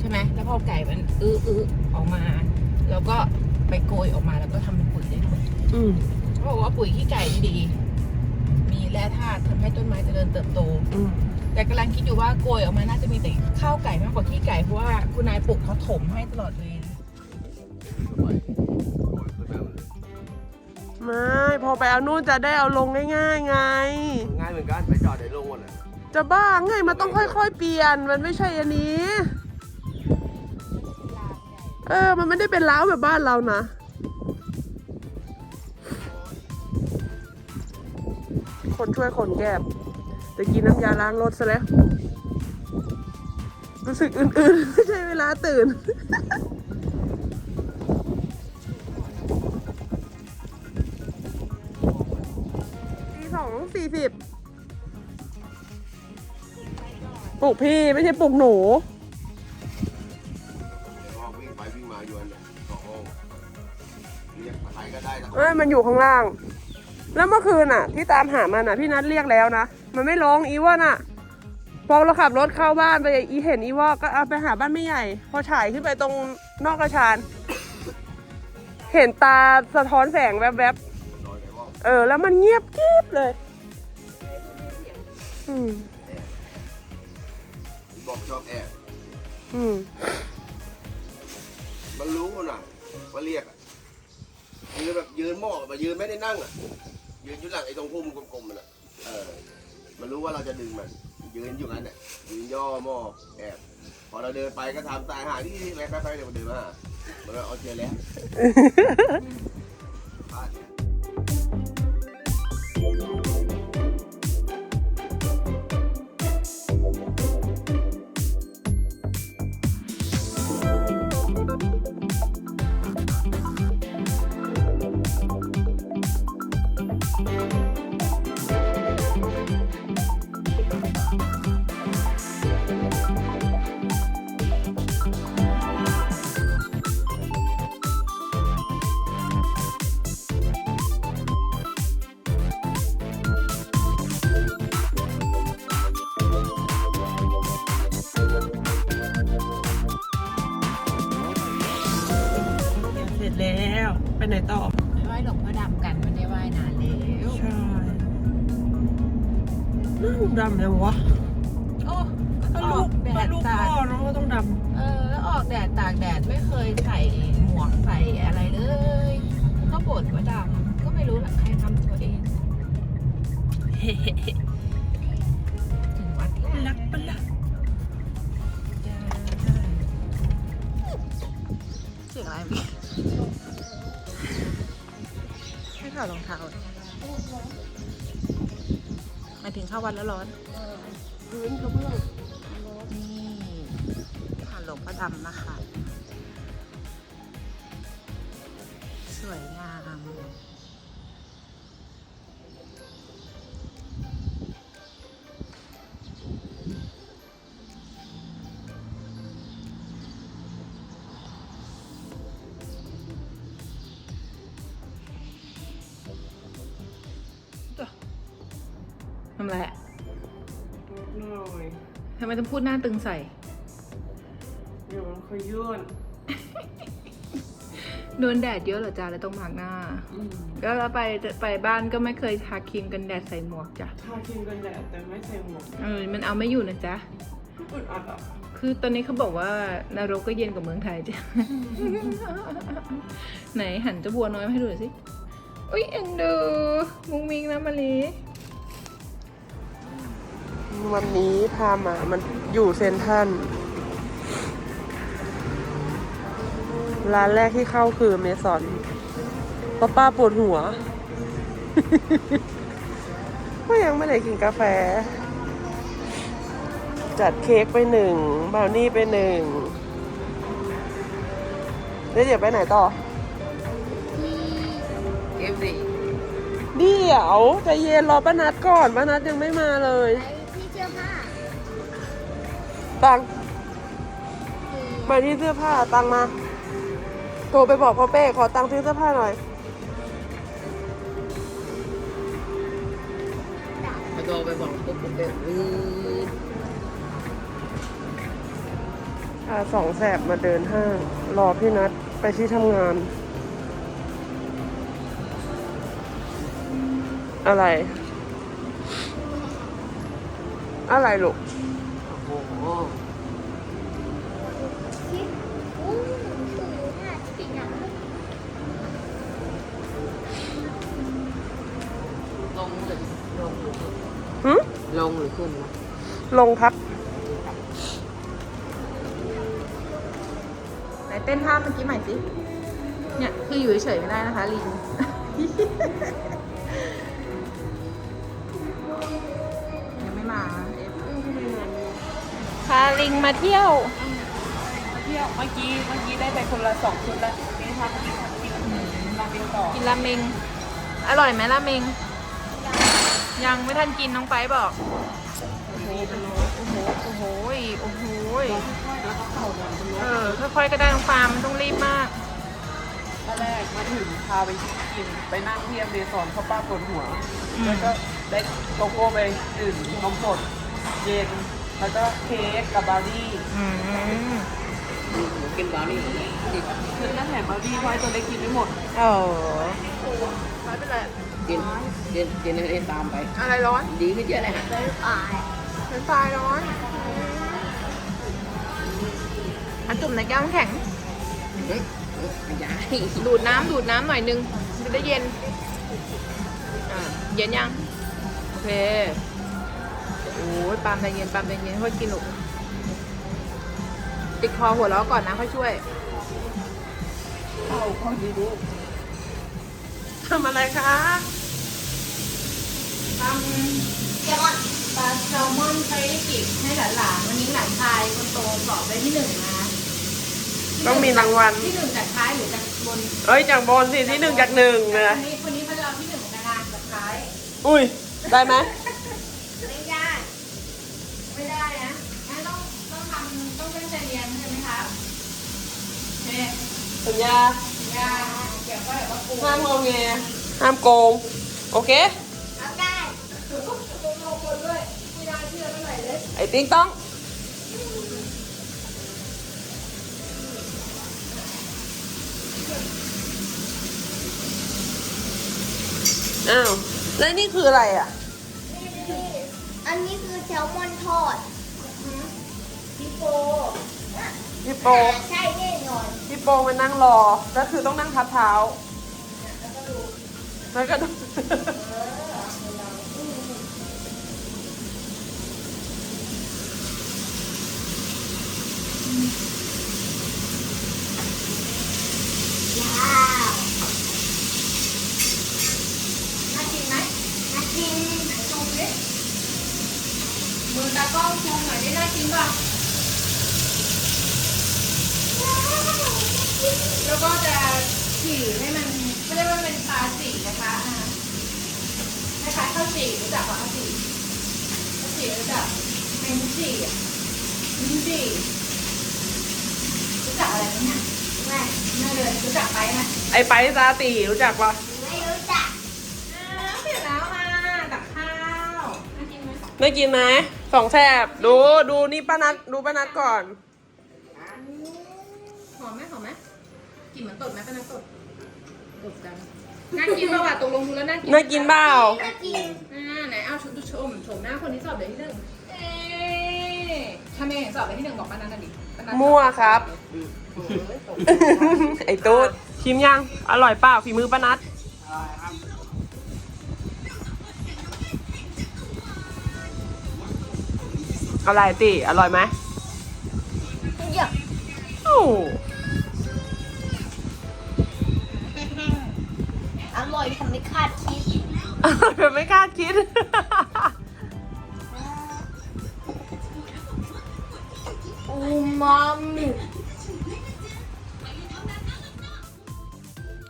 ใช่ไหมแล้วพอไก่มันอื้ออื้อออกมา แล้วก็ไปโกยออกมาแล้วก็ทำเป็นปุ๋ยได้ด้วยอืมเขาบอกว่าปุ๋ยขี้ไก่นี่ดี มีแร่ธาตุทำให้ต้นไม้เจริญเติบโต อืมแต่กำลังคิดอยู่ว่าโกยออกมาน่าจะมีแต่ข้าวไก่มากกว่าขี้ไก่เพราะว่าคุณนายปลูกเขาถมให้ตลอดเลยไม่พอไปเอานู่นจะได้เอาลงง่ายๆไง ง่ายเหมือนกันไปจอดในโรงหมดเลยจะบ้าไงมันต้องค่อยๆ เปลี่ยน มันไม่ใช่อันนี้ เออ มันไม่ได้เป็นล้าวแบบบ้านเรานะคนช่วยขนแกบแต่กินน้ำยาล้างรถซะแล้ว รู้สึกอื่นๆ ไม่ใช่เวลาตื่น ตีสองสี่สิบปลุกพี่ไม่ใช่ปลุกหนู มันอยู่ข้างล่าง แล้วเมื่อคืนอะ ที่ตามหามันอะ พี่นัดเรียกแล้วนะ มันไม่ลงอีวอนอะ พอเราขับรถเข้าบ้านไปอีเห็นอีวอก็เอาไปหาบ้านไม่ใหญ่ พอฉายขึ้นไปตรงนอกกระชาน เห็นตาสะท้อนแสงแวบนอนในห้องๆเออ แล้วมันเงียบกริบเลย อืมบอกชอบแอบอืมมันรู้น่ะว่าเรียกอะ ยืนแบบยืนหม้อบแบบยืนไม่ได้นั่งอะ ยืนอยู่หลังไอ้ตรงพุ่มกลมๆมันอะเออ มันรู้ว่าเราจะดึงมัน ยืนอยู่งั้นเนี่ยยืนย่อหม้อแอบพอเราเดินไปก็ทำตายหาที่ที่ไปไปๆเดี๋ยวมันเดินมาหามันก็เอาเจอแล้ว ดำเลยวะโอ้ก็อลูอกกแดก็ดลูกตาพ่อกเนาะก็ต้องดเออแล้วออกแดดตากแดดไม่เคยใส่หมวกใส่อะไรเลย ก็บ่นว่าดำก็ไม่รู้ละใครทำตัวเองำเฮ้ถึงวัดแล้วรักปะล่ะเสียงอะไรเมื่อกี้ให้ถอดรองเท้าหมายถึง เข้าวัดแล้วร้อน พื้นกระเบื้องนี่ผ่านหลวงพ่อดำนะคะ ทำไรอะหน่อยทำไมต้องพูดหน้าตึงใส่ เดี๋ยวมันขยื่นโดนแดดเยอะเหรอจ๊ะแล้วต้องมาร์กหน้าแล้วเราไปไปบ้านก็ไม่เคยทาครีมกันแดดใส่หมวกจ้ะ ทาครีมกันแดดแต่ไม่ใส่หมวกเออ มันเอาไม่อยู่นะจ๊ะ ก็อึดอัดอะคือตอนนี้เขาบอกว่านรกก็เย็นกว่าเมืองไทยจ้ะ ไหนหันเจ้าบัวน้อยมาให้ดูหน่อยสิ อุ้ยเอ็นดูมุงมิงนะมาลี วันนี้พามา มันอยู่เซนทรันร้านแรกที่เข้าคือเมซอนเพราะป้าปวดหัว ก็ยังไม่ได้กินกาแฟ จัดเค้กไปหนึ่งบราวนี่ไปหนึ่งแล้วเดี๋ยวไปไหนต่อเอฟดีเดี๋ยวใจเย็นรอป้านัดก่อนป้านัดยังไม่มาเลยที่เสื้อผ้า ตังไปที่เสื้อผ้าตังมา โทรไปบอกพ่อเป้ขอตังค์ซื้อเสื้อผ้าหน่อยด่ารอไปบอกปุ๊บปุ๊บเลยอือพาสองแสบมาเดินห้าง รอพี่นัดไปที่ทำงาน อะไร อะไรลูก หรือหึลงหรือขึ้นวะลงครับ ไหนเต้นท่าเมื่อกี้ใหม่สิ เนี่ยคืออยู่เฉยๆไม่ได้นะคะลิง ยังไม่มาเอฟพาลิงมาเที่ยว เที่ยวเมื่อกี้เมื่อกี้ได้ไปคนละสองชุดแล้วนี่ทำกินกินราเมงต่อกินราเมง อร่อยไหมราเมง ยังไม่ทันกินน้องไปบอก โอ้โห โอ้โห โอ้โห โอ้โห เออ ค่อยๆก็ได้น้องปาล์มไม่ต้องรีบมาก ตอนแรกมาถึงพาไปกินไปนั่งเที่ยมเรสอนเขาป้าปวดหัว อืม แล้วก็ได้โกโก้ไปดื่มนมสดเย็น แล้วก็เค้กกับบราวนี่อืมกินบราวนี่คือนั่นแถมบราวนี่เพราะไอ้ตัวเล็กกินไม่หมด โอ้ ไม่เป็นไร กินกินกินให้ตามไป อะไรร้อนดีขึ้นเยอะเลยฮะอ่ายเป็นไฟร้อนอันจุ่มในแก้วน้ำแข็งเฮ้ยไม่ใช่ดูดน้ำดูดน้ำหน่อยนึงจะได้เย็นอ่าเย็นยัง โอเค โอ้ยปาล์มใจเย็นปาล์มใจเย็นค่อยกินลูกติดคอหัวเราะก่อนนะค่อยช่วย เข้าข้อดีดูทำอะไรคะ ทำแกมอนปลาแซลมอนไฟกิบให้หลานๆวันนี้หลานชายคนโตสอบได้ที่หนึ่งนะต้องมีรางวัล ที่หนึ่งจากท้ายหรือจากบนเอ้ยจากบนสิที่หนึ่งจากหนึ่งเลยวันนี้วันนี้มันเราที่หนึ่งของงานจากท้ายอุ้ย ได้ไหมไม่ได้ไม่ได้นะงั้นต้องต้องทำต้องตั้งใจเรียนใช่ไหมครับเนี่ยสัญญายาเกี่ยวก็แบบว่าปูห้ามงอแงห้ามโกง โอเค อ้ติ๊งต้อง อ้าว แล้วนี่คืออะไรอะ อันนี้คือแซลมอนทอดพี่โปพี่โป ใช่แน่นอนพี่โปมานั่งรอ ก็คือต้องนั่งทับเท้า แล้วก็ดูว้าวน่ากินไหมมากินไหนชมดิมือตากล้องชมหน่อยได้น่ากินป่ะแล้วก็จะฉี่ให้มันไม่ได้ว่าเป็นปลาสีนะคะอ่าคล้ายๆข้าวจี่รู้จักป่ะข้าวจี่ข้าวจี่รู้จักเมนจี่อะเมนจี่รู้จักอะไรไหมเนี่ย ไม่น่าเลยรู้จักไปไหมไอ้ไปซาตีรู้จักปะไม่รู้จักอ้าวเสร็จแล้วมาตักข้าวน่ากินไหมได้กินไหมสองแสบดูดูนี่ป้านัดดูป้านัดก่อน หอมไหมหอมไหมกลิ่นเหมือนตดไหมเป็นน้ำตดตดจังน่ากินป่าวะตกลงดูแล้วน่ากินน่ากินเปล่าน่ากิน อ่าไหนเอาชุดชมชมหน้าคนที่สอบได้ที่หนึ่งเอ๊ะ ถ้าไม่เห็นสอบได้ที่หนึ่งบอกป้านันน่ะดิป้านันมั่วครับโอ้ยตกไอ้ตูดชิมยัง อร่อยเปล่าฝีมือป้านัดอะไรติอร่อยไหมเยอะโอ้อร่อยทำไม่คาดคิดอร่อยแบบไม่คาดคิด มามิ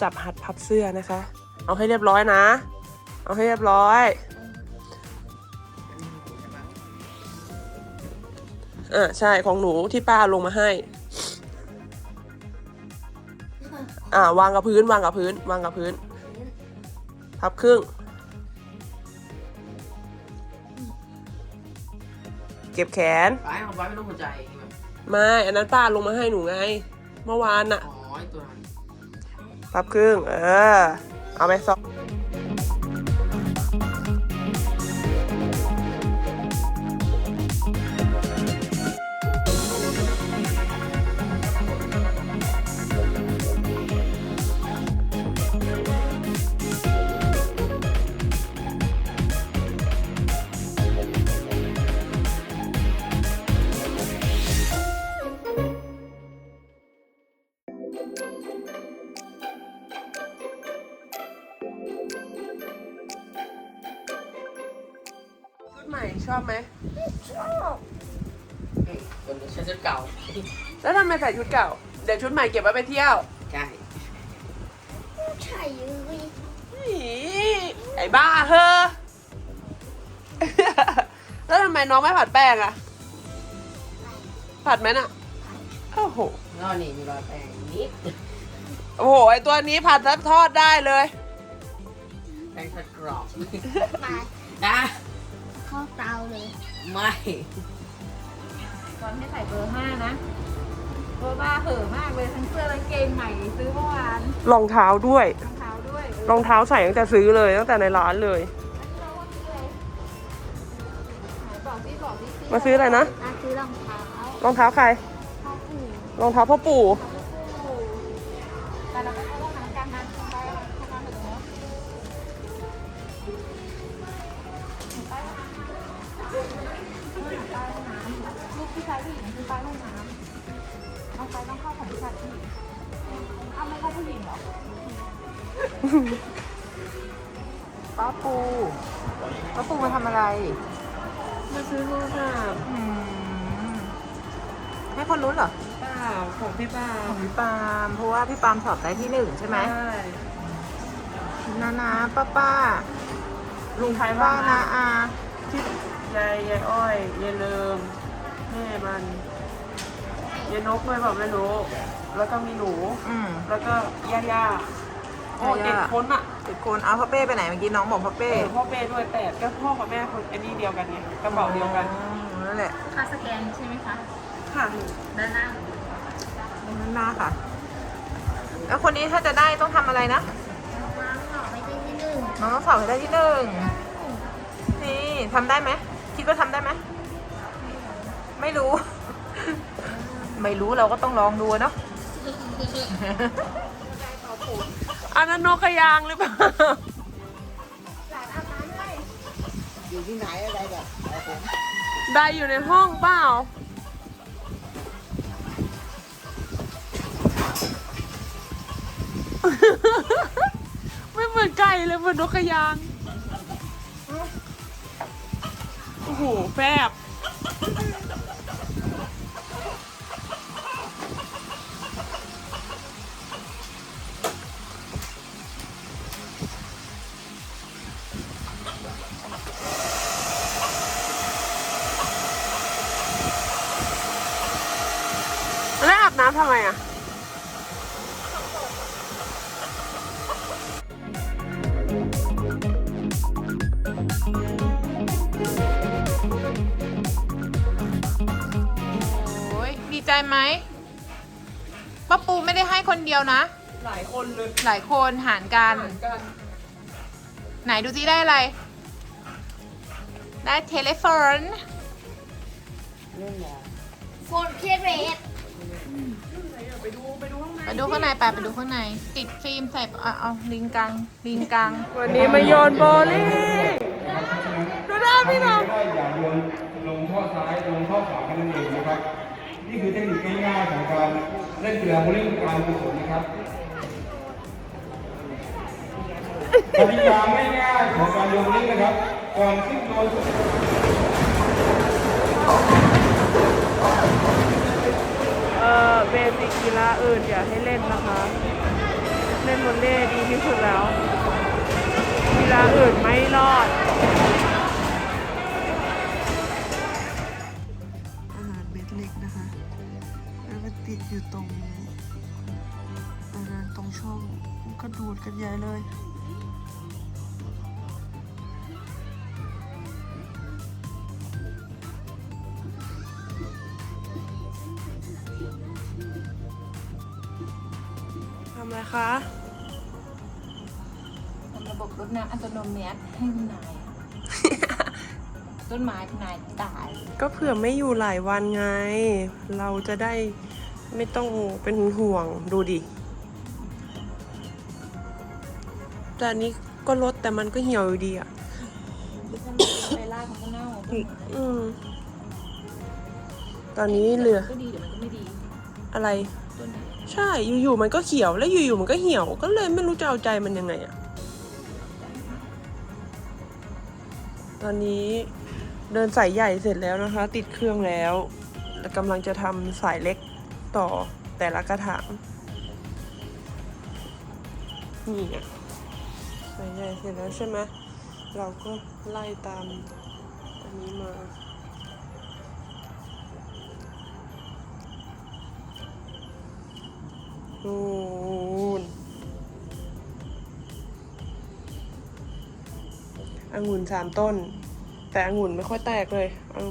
จับหัดพับเสื้อนะคะ เอาให้เรียบร้อยนะ เอาให้เรียบร้อย อ่าใช่ของหนูที่ป้าลงมาให้ อ่าวางกับพื้นวางกับพื้น วางกับพื้น พับครึ่ง เก็บแขนป้ายของป้าเป็นรูปหัวใจใช่ ไหมไม่อันนั้นป้าลงมาให้หนูไง เมื่อวานน่ะอ๋อไอ้ตัวนั้น พับครึ่ง เออ เอาไปสอง แล้วทำไมใส่ชุดเก่า เดี๋ยวชุดใหม่เก็บไว้ไปเที่ยวใช่ใช่เลยอีไอ้บ้าเธอ แล้วทำไมน้องไม่ผัดแป้งอะผัดไหมน่ะโอ้โห นอกนี่มีรอยแป้งนิดโอ้โห ไอตัวนี้ผัดแล้วทอดได้เลย แป้งทอดกรอบมานะเข้าเตาเลย ไม่ ตอนให้ใส่เบอร์ห้านะเบอร์บ้าเห่อะมากเลยทั้งเสื้อและเกงใหม่ซื้อเมื่อวานรองเท้าด้วย รองเท้าด้วยเออรองเท้าใส่ตั้งแต่ซื้อเลยตั้งแต่ในร้านเลยเราว่าซื้ออะไรไหนบอกสิบอกสิมาซื้ออะไรนะ มาซื้อรองเท้ารองเท้าใคร พ่อปู่รองเท้าพ่อปู่แต่เราก็ ป้าปูป้าปูมาทำอะไร มาซื้อโทรศัพท์อืมให้คนรู้เหรอเปล่าของพี่เปล่าของพี่ปาล์มเพราะว่าพี่ปาล์มสอบได้ที่หนึ่งใช่ไหมใช่ นานาป้าป้าลุงไทยป้าบ้านนาอาที่ยายยายอ้อยยายเลิมแม่มันยายนกด้วยเปล่าไม่รู้ แล้วก็มีหนู อืมแล้วก็ย่าย่า โอ้ย่าย่าเด็กคนอะติดคนเอาพ่อเป้ไปไหนเมื่อกี้น้องบอกพ่อเอเป้อพ่อเป้ด้วยแต่ก็พ่อกับแม่คนอันนี้เดียวกันไงกระเป๋าเดียวกันอ๋อนั่นแหละค่าสแกนใช่ไหมคะ ค่ะด้านหน้านั่นนาค่ะ แล้วคนนี้ถ้าจะได้ต้องทำอะไรนะวางหน่อไม่ได้ที่หนึ่งน้องต้องสอบให้ได้ที่หนึ่งนี่ทำได้ไหมคิดว่าทำได้ไหมไม่รู้ ไม่รู้เราก็ต้องลองดูเนาะ อันนั้นนกกระยางหรือเปล่าอยู่ที่ไหนอะไรแบบได้อยู่ในห้องเปล่า ไม่เหมือนไก่เลยเหมือนนกกระยาง โอ้โหแฟบ ป้าปูไม่ได้ให้คนเดียวนะ หลายคนเลยหลายคนหารกัน เหมือนกันไหนดูซิได้อะไร ได้เทเลโฟนเรื่องยาโฟนเคเรสไปดูไปดูข้างในไปดูข้างในไปไปดูข้างใน ติดฟิล์มใส่เอาเอาลิงกังลิงกัง วันนี้มาโยนโบลิ่งดูหน้าพี่น้องได้อย่าโยนลงท่อซ้ายลงท่อขวาแค่นั้นเองนะครับ นี่คือเทคนิคง่ายๆของการเล่นกีฬาโบว์ลิ่งการกุศลนะครับกติกาง่ายๆของการโยนโบว์ลิ่งนะครับ ก่อนขึ้นโยนเอ่อเบสิกกีฬาอื่นอย่าให้เล่นนะคะ เล่นวอลเลย์ดีที่สุดแล้ว กีฬาอื่นไม่รอด อยู่ตรงอะไรตรงช่องก็ดูดกันใหญ่เลยทำอะไรคะทำระบบรดน้ำอัตโนมัติให้นาย ต้นไม้คุณนายตาย ก็เผื่อไม่อยู่หลายวันไง เราจะได้ ไม่ต้องเป็นห่วงดูดิ แต่อันนี้ก็ลดแต่มันก็เหี่ยวอยู่ดีอะคือถ้ามันไปลากมันก็เน่าต้นไม้อืมตอนนี้เหลือ ก็ดีเดี๋ยวมันก็ไม่ดีอะไร ต้นไม้ใช่ อยู่ๆมันก็เขียว แล้วอยู่ๆมันก็เหี่ยว ก็เลยไม่รู้จะเอาใจมันยังไงอะตอนนี้เดินสายใหญ่เสร็จแล้วนะคะ ติดเครื่องแล้ว แล้วกำลังจะทำสายเล็ก ต่อแต่ละกระถางนี่ไงสายใหญ่เสร็จแล้วใช่ไหมเราก็ไล่ตามอันนี้มานูนองุ่นสามต้น แต่องุ่นไม่ค่อยแตกเลยเอา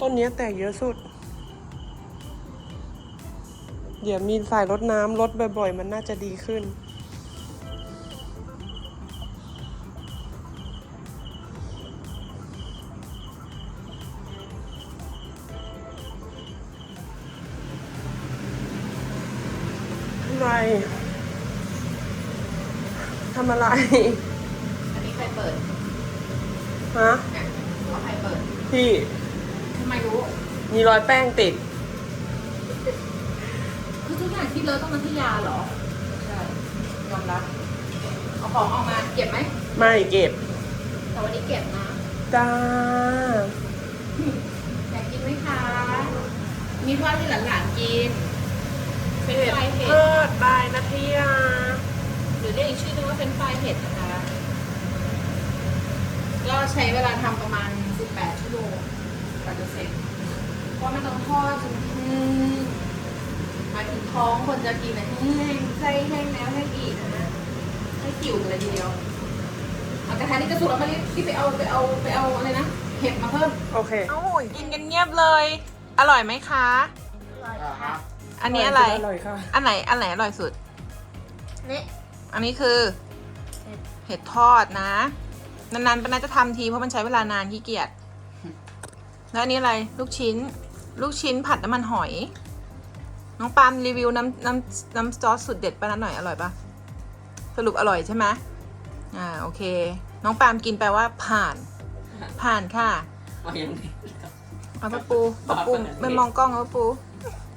ต้นนี้แตกเยอะสุด เดี๋ยวมีสายรดน้ำลดบ่อยๆ มันน่าจะดีขึ้น อะไรทำอะไร อันนี้ใครเปิดฮะเนี่ยเอาใครเปิด พี่ ทำไมรู้ มีรอยแป้งติดคือ ทุกอย่างที่เลอะต้องมาที่ยาเหรอ ใช่ยอมรับ เอาของออกมาเก็บไหม ไม่เก็บ แต่วันนี้เก็บนะจ้าอยากกินไหมคะ มีทอดให้หลานๆกิน เป็นไฟเห็ดเพิดบายนาทียาหรือเรียกอีกชื่อนึงว่าเป็นไฟเห็ดนะคะ ก็ใช้เวลาทำประมาณ 18 ชั่วโมงกว่าจะเสร็จเพราะมันต้องทอดจนแห้ง หมายถึงท้องคนจะกินนะแห้งไส้แห้งแล้วแห้งอีกนะให้กิ่วเลยทีเดียวเอากระทะนี่จะสุกแล้วมารีบรีบไปเอาไปเอาไปเอาอะไรนะเห็ดมาเพิ่มโอเคเอ้ากินกันเงียบเลย อร่อยไหมคะ อันนี้อะไร อร่อยค่ะอันไหนอันไหนอร่อยสุด นี่ อันนี้คือ เห็ดทอดนะ นานๆปนาจะทำทีเพราะมันใช้เวลานานขี้เกียจแล้วอันนี้อะไร ลูกชิ้น ลูกชิ้นผัดน้ำมันหอย น้องปาล์มรีวิวน้ำน้ำน้ำซอสสุดเด็ดปานั้นหน่อยอร่อยปะสรุปอร่อยใช่ไหมอ่าโอเค น้องปาล์มกินแปลว่าผ่าน ผ่านค่ะมายองเนสเอาปะปูปะปูไม่มองกล้องเอาปะปู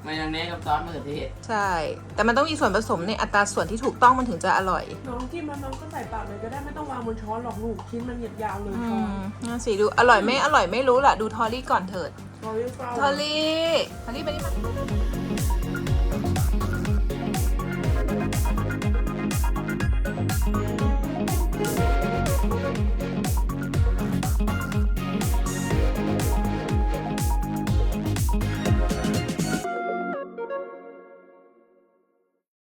มายองเนสกับซอสมะเขือเทศใช่ แต่มันต้องมีส่วนผสมในอัตราส่วนที่ถูกต้องมันถึงจะอร่อย น้องกินมาน้องก็ใส่ปากเลยก็ได้ไม่ต้องวางบนช้อนหรอกลูกชิ้นมันเหยียดยาวเลยอืช้อนมนั่นสิดูอร่อยไม่อร่อยไม่รู้ล่ะ ดูทอรี่ก่อนเถิดรอเรียกเฝ้าทอรี่ ทอรี่ไปนี่มา